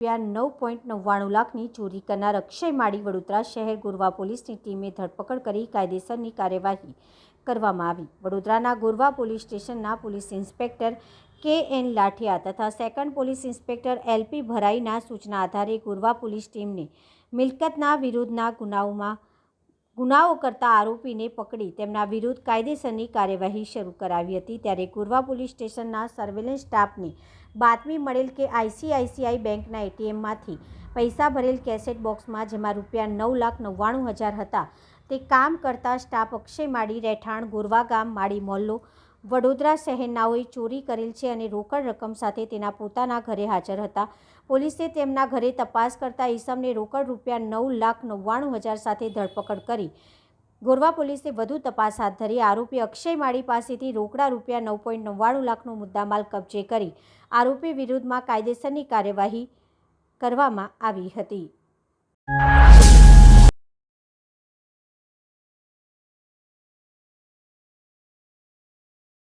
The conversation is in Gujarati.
રૂપિયા નવ પોઈન્ટ નવ્વાણું લાખની ચોરી કરનાર અક્ષય માળી વડોદરા શહેર ગોરવા પોલીસની ટીમે ધરપકડ કરી કાયદેસરની કાર્યવાહી કરવામાં આવી. વડોદરાના ગોરવા પોલીસ સ્ટેશનના police inspector K N Lathiya તથા સેકન્ડ પોલીસ ઇન્સ્પેક્ટર એલપી ભરાઈના સૂચના આધારે ગોરવા પોલીસ ટીમને મિલકતના વિરુદ્ધના ગુનાઓમાં ગુનાઓ કરતા આરોપીને પકડી તેમના વિરુદ્ધ કાયદેસરની કાર્યવાહી શરૂ કરાવી હતી. ત્યારે કુરવા પોલીસ સ્ટેશનના સર્વેલન્સ સ્ટાફને બાતમી મળેલ કે આઈસીઆઈસીઆઈ બેંકના એટીએમમાંથી પૈસા ભરેલ કેસેટ બોક્સમાં જેમાં રૂપિયા નવ લાખ નવ્વાણું હજાર હતા તે કામ કરતા સ્ટાફ અક્ષય માળી, રહેઠાણ, ગોરવા ગામ, માળી મોહલ્લો વડોદરા શહેરનાઓએ ચોરી કરેલ છે અને રોકડ રકમ સાથે તેના પોતાના ઘરે હાજર હતા. પોલીસે તેમના ઘરે તપાસ કરતા ઈસમને રોકડ રૂપિયા નવ લાખ નવ્વાણું હજાર સાથે ધરપકડ કરી. ગોરવા પોલીસે વધુ તપાસ હાથ ધરી. આરોપી અક્ષય માળી પાસેથી રોકડા રૂપિયા નવ પોઈન્ટ નવ્વાણું લાખનો મુદ્દામાલ કબજે કરી. આરોપી વિરુદ્ધમાં કાયદેસરની કાર્યવાહી કરવામાં આવી હતી.